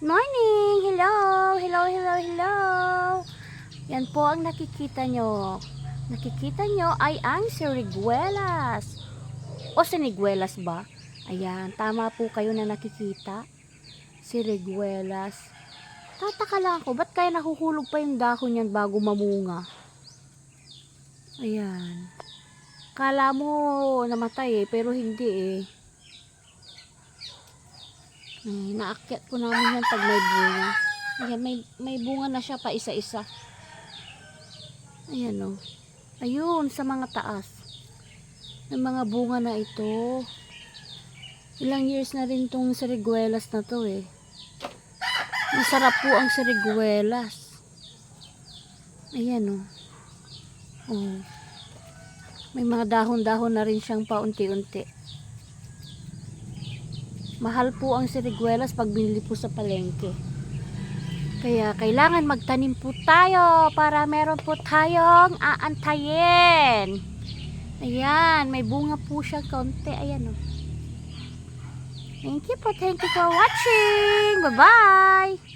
Morning! Hello! Hello, hello, hello! Yan po ang nakikita nyo. Nakikita nyo ay ang siriguelas. O siniguelas ba? Ayan, tama po kayo na nakikita. Siriguelas. Tataka lang ako, ba't kaya nahuhulog pa yung dahon yan bago mamunga? Ayan. Kala mo namatay eh, pero hindi eh. Ay, naakyat ko namin yan pag may bunga. Ayan, may, may bunga na siya pa isa-isa. Ayan o. Ayun, sa mga taas. Yung mga bunga na ito. Ilang years na rin tong siriguelas na to eh. Masarap po ang siriguelas. Ayan o. Oh. May mga dahon-dahon na rin siyang paunti-unti. Mahal po ang siriguelas pag binili po sa palengke. Kaya kailangan magtanim po tayo para meron po tayong aantayin. Ayan, may bunga po siya konti. Ayan o. Thank you po. Thank you for watching. Bye-bye.